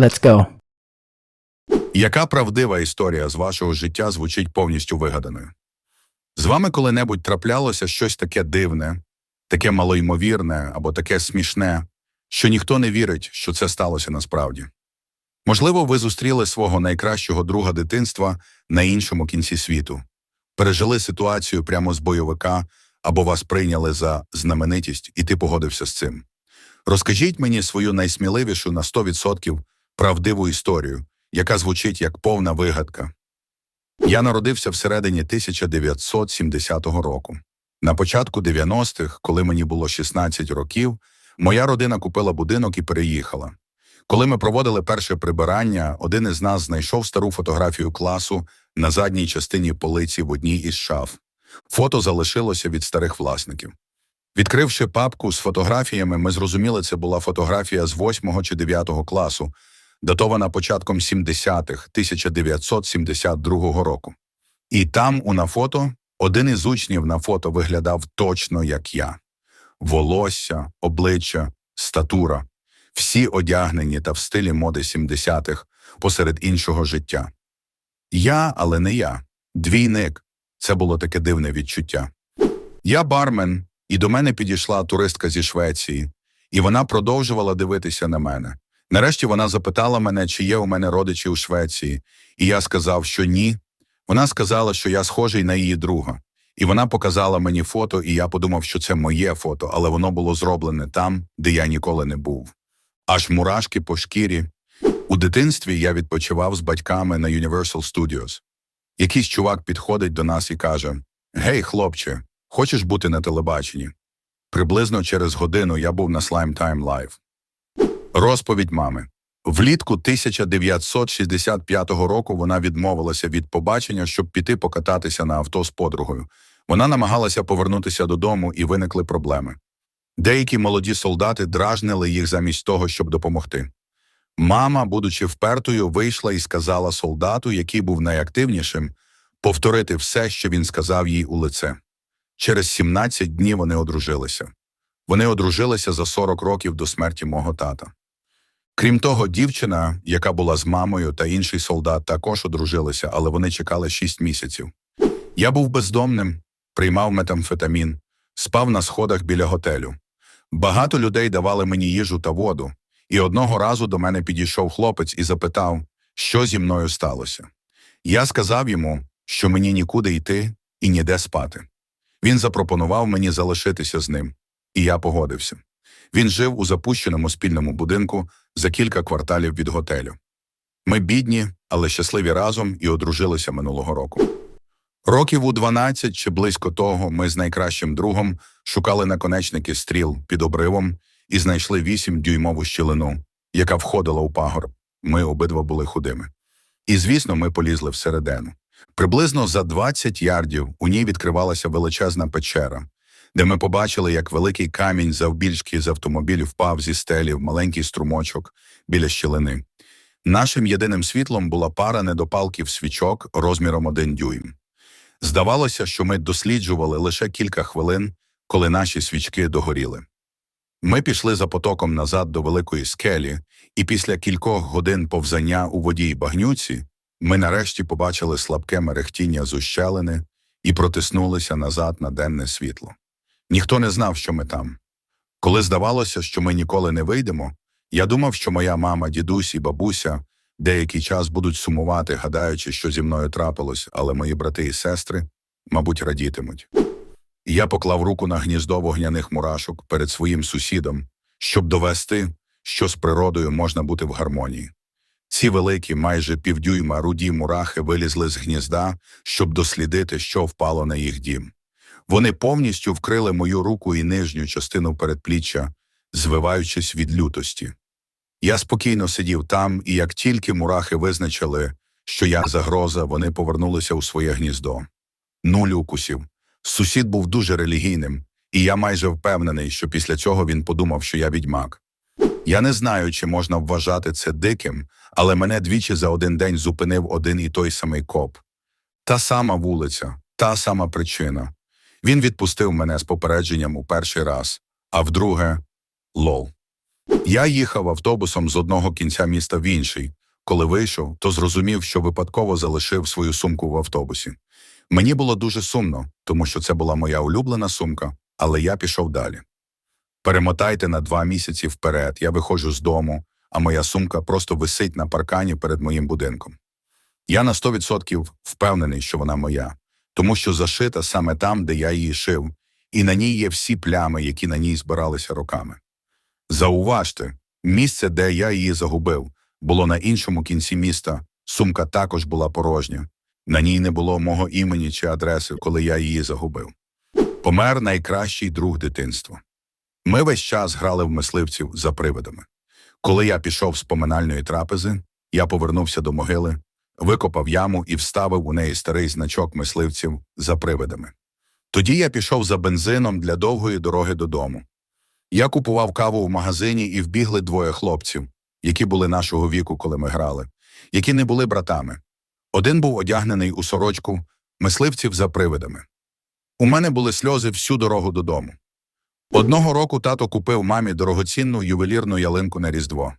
Let's go. Яка правдива історія з вашого життя звучить повністю вигаданою? З вами коли-небудь траплялося щось таке дивне, таке малоймовірне або таке смішне, що ніхто не вірить, що це сталося насправді? Можливо, ви зустріли свого найкращого друга дитинства на іншому кінці світу, пережили ситуацію прямо з бойовика або вас прийняли за знаменитість, і ти погодився з цим. Розкажіть мені свою найсміливішу на 100% правдиву історію, яка звучить як повна вигадка. Я народився всередині 1970 року. На початку 90-х, коли мені було 16 років, моя родина купила будинок і переїхала. Коли ми проводили перше прибирання, один із нас знайшов стару фотографію класу на задній частині полиці в одній із шаф. Фото залишилося від старих власників. Відкривши папку з фотографіями, ми зрозуміли, це була фотографія з 8 чи 9 класу, датована початком 70-х 1972 року. І там, у на фото, один із учнів на фото виглядав точно як я. Волосся, обличчя, статура, всі одягнені та в стилі моди 70-х посеред іншого життя. Я, але не я. Двійник. Це було таке дивне відчуття. Я бармен, і до мене підійшла туристка зі Швеції, і вона продовжувала дивитися на мене. Нарешті вона запитала мене, чи є у мене родичі у Швеції, і я сказав, що ні. Вона сказала, що я схожий на її друга. І вона показала мені фото, і я подумав, що це моє фото, але воно було зроблене там, де я ніколи не був. Аж мурашки по шкірі. У дитинстві я відпочивав з батьками на Universal Studios. Якийсь чувак підходить до нас і каже: Гей, хлопче, хочеш бути на телебаченні? Приблизно через годину я був на Slime Time Live. Розповідь мами. Влітку 1965 року вона відмовилася від побачення, щоб піти покататися на авто з подругою. Вона намагалася повернутися додому, і виникли проблеми. Деякі молоді солдати дражнили їх замість того, щоб допомогти. Мама, будучи впертою, вийшла і сказала солдату, який був найактивнішим, повторити все, що він сказав їй у лице. Через 17 днів вони одружилися. Вони одружилися за 40 років до смерті мого тата. Крім того, дівчина, яка була з мамою та інший солдат, також одружилися, але вони чекали 6 місяців. Я був бездомним, приймав метамфетамін, спав на сходах біля готелю. Багато людей давали мені їжу та воду, і одного разу до мене підійшов хлопець і запитав, що зі мною сталося. Я сказав йому, що мені нікуди йти і ніде спати. Він запропонував мені залишитися з ним, і я погодився. Він жив у запущеному спільному будинку за кілька кварталів від готелю. Ми бідні, але щасливі разом і одружилися минулого року. Років у 12 чи близько того ми з найкращим другом шукали наконечники стріл під обривом і знайшли 8-дюймову щілину, яка входила у пагорб. Ми обидва були худими. І, звісно, ми полізли всередину. Приблизно за 20 ярдів у ній відкривалася величезна печера, де ми побачили, як великий камінь завбільшки з автомобілів впав зі стелі в маленький струмочок біля щілини. Нашим єдиним світлом була пара недопалків свічок розміром один дюйм. Здавалося, що ми досліджували лише кілька хвилин, коли наші свічки догоріли. Ми пішли за потоком назад до великої скелі, і після кількох годин повзання у воді й багнюці ми нарешті побачили слабке мерехтіння з ущелини і протиснулися назад на денне світло. Ніхто не знав, що ми там. Коли здавалося, що ми ніколи не вийдемо, я думав, що моя мама, дідусь і бабуся деякий час будуть сумувати, гадаючи, що зі мною трапилось, але мої брати і сестри, мабуть, радітимуть. Я поклав руку на гніздо вогняних мурашок перед своїм сусідом, щоб довести, що з природою можна бути в гармонії. Ці великі, майже півдюйма руді мурахи вилізли з гнізда, щоб дослідити, що впало на їх дім. Вони повністю вкрили мою руку і нижню частину передпліччя, звиваючись від лютості. Я спокійно сидів там, і як тільки мурахи визначили, що я загроза, вони повернулися у своє гніздо. Нуль укусів. Сусід був дуже релігійним, і я майже впевнений, що після цього він подумав, що я відьмак. Я не знаю, чи можна вважати це диким, але мене двічі за один день зупинив один і той самий коп. Та сама вулиця, та сама причина. Він відпустив мене з попередженням у перший раз, а вдруге лол. Я їхав автобусом з одного кінця міста в інший. Коли вийшов, то зрозумів, що випадково залишив свою сумку в автобусі. Мені було дуже сумно, тому що це була моя улюблена сумка, але я пішов далі. Перемотайте на два місяці вперед, я виходжу з дому, а моя сумка просто висить на паркані перед моїм будинком. Я на 100% впевнений, що вона моя, тому що зашита саме там, де я її шив, і на ній є всі плями, які на ній збиралися роками. Зауважте, місце, де я її загубив, було на іншому кінці міста, сумка також була порожня. На ній не було мого імені чи адреси, коли я її загубив. Помер найкращий друг дитинства. Ми весь час грали в мисливців за привидами. Коли я пішов з поминальної трапези, я повернувся до могили, викопав яму і вставив у неї старий значок мисливців за привидами. Тоді я пішов за бензином для довгої дороги додому. Я купував каву в магазині і вбігли двоє хлопців, які були нашого віку, коли ми грали, які не були братами. Один був одягнений у сорочку мисливців за привидами. У мене були сльози всю дорогу додому. Одного року тато купив мамі дорогоцінну ювелірну ялинку на Різдво.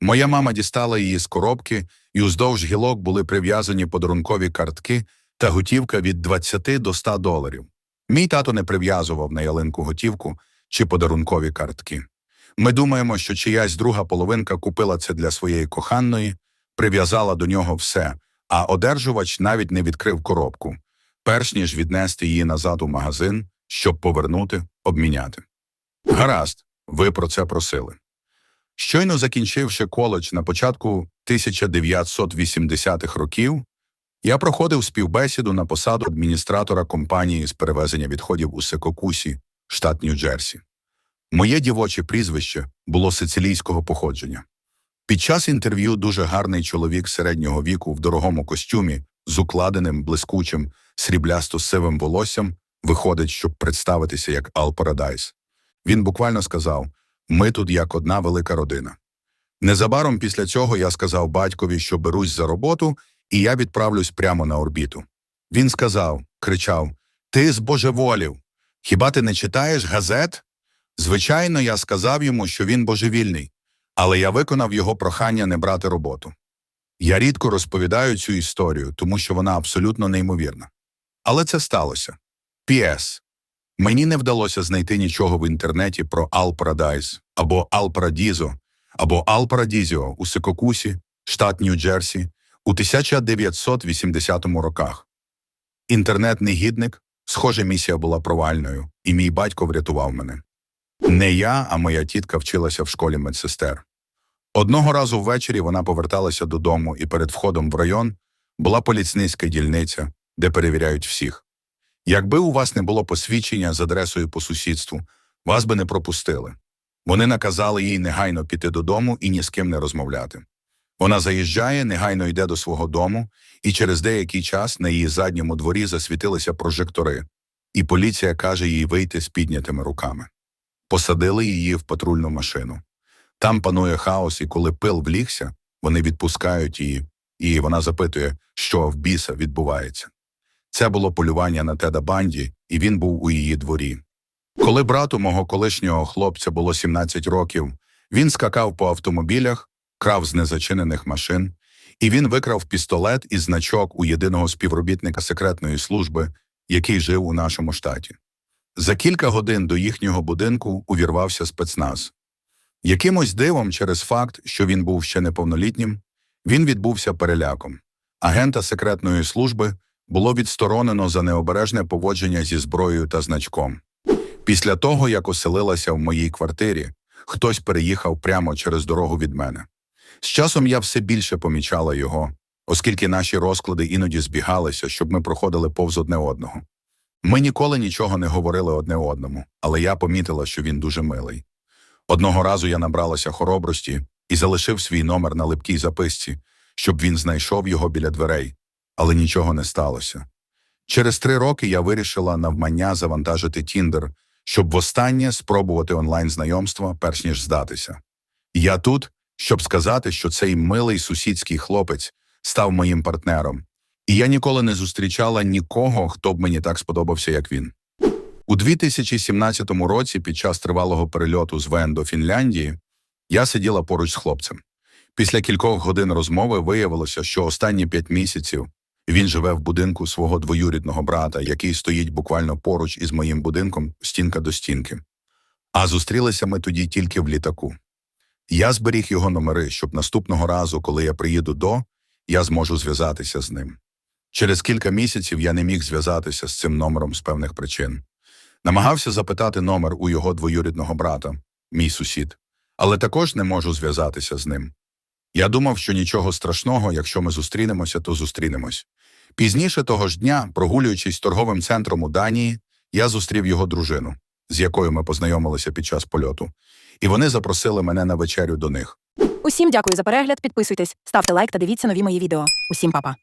Моя мама дістала її з коробки, і уздовж гілок були прив'язані подарункові картки та готівка від 20 до 100 доларів. Мій тато не прив'язував на ялинку готівку чи подарункові картки. Ми думаємо, що чиясь друга половинка купила це для своєї коханої, прив'язала до нього все, а одержувач навіть не відкрив коробку, перш ніж віднести її назад у магазин, щоб повернути, обміняти. Гаразд, ви про це просили. Щойно закінчивши коледж на початку 1980-х років, я проходив співбесіду на посаду адміністратора компанії з перевезення відходів у Секокусі, штат Нью-Джерсі. Моє дівоче прізвище було сицилійського походження. Під час інтерв'ю дуже гарний чоловік середнього віку в дорогому костюмі з укладеним, блискучим, сріблясто-сивим волоссям виходить, щоб представитися як Ал Парадайс. Він буквально сказав: ми тут як одна велика родина. Незабаром після цього я сказав батькові, що берусь за роботу, і я відправлюсь прямо на орбіту. Він сказав, кричав: Ти збожеволів! Хіба ти не читаєш газет? Звичайно, я сказав йому, що він божевільний, але я виконав його прохання не брати роботу. Я рідко розповідаю цю історію, тому що вона абсолютно неймовірна. Але це сталося. Піс. Мені не вдалося знайти нічого в інтернеті про Ал Парадайз або Ал Парадізо, або Ал Парадізіо у Сикокусі, штат Нью-Джерсі, у 1980 роках. Інтернет-негідник, схоже, місія була провальною, і мій батько врятував мене. Не я, а моя тітка вчилася в школі медсестер. Одного разу ввечері вона поверталася додому, і перед входом в район була поліцейська дільниця, де перевіряють всіх. Якби у вас не було посвідчення з адресою по сусідству, вас би не пропустили. Вони наказали їй негайно піти додому і ні з ким не розмовляти. Вона заїжджає, негайно йде до свого дому, і через деякий час на її задньому дворі засвітилися прожектори, і поліція каже їй вийти з піднятими руками. Посадили її в патрульну машину. Там панує хаос, і коли пил влігся, вони відпускають її, і вона запитує, що в біса відбувається. Це було полювання на Теда Банді, і він був у її дворі. Коли брату мого колишнього хлопця було 17 років, він скакав по автомобілях, крав з незачинених машин, і він викрав пістолет і значок у єдиного співробітника секретної служби, який жив у нашому штаті. За кілька годин до їхнього будинку увірвався спецназ. Якимось дивом, через факт, що він був ще неповнолітнім, він відбувся переляком. Агента секретної служби було відсторонено за необережне поводження зі зброєю та значком. Після того, як оселилася в моїй квартирі, хтось переїхав прямо через дорогу від мене. З часом я все більше помічала його, оскільки наші розклади іноді збігалися, щоб ми проходили повз одне одного. Ми ніколи нічого не говорили одне одному, але я помітила, що він дуже милий. Одного разу я набралася хоробрості і залишив свій номер на липкій записці, щоб він знайшов його біля дверей, але нічого не сталося. Через три роки я вирішила навмання завантажити Тіндер, щоб востаннє спробувати онлайн знайомства, перш ніж здатися. Я тут, щоб сказати, що цей милий сусідський хлопець став моїм партнером, і я ніколи не зустрічала нікого, хто б мені так сподобався, як він. У 2017 році, під час тривалого перельоту з ВН до Фінляндії, Я сиділа поруч з хлопцем. Після кількох годин розмови виявилося, що останні п'ять місяців він живе в будинку свого двоюрідного брата, який стоїть буквально поруч із моїм будинком, стінка до стінки. А зустрілися ми тоді тільки в літаку. Я зберіг його номери, щоб наступного разу, коли я приїду до, я зможу зв'язатися з ним. Через кілька місяців я не міг зв'язатися з цим номером з певних причин. Намагався запитати номер у його двоюрідного брата, мій сусід, але також не можу зв'язатися з ним. Я думав, що нічого страшного, якщо ми зустрінемося, то зустрінемось. Пізніше того ж дня, прогулюючись торговим центром у Данії, я зустрів його дружину, з якою ми познайомилися під час польоту, і вони запросили мене на вечерю до них. Усім дякую за перегляд. Підписуйтесь, ставте лайк та дивіться нові мої відео. Усім па-па.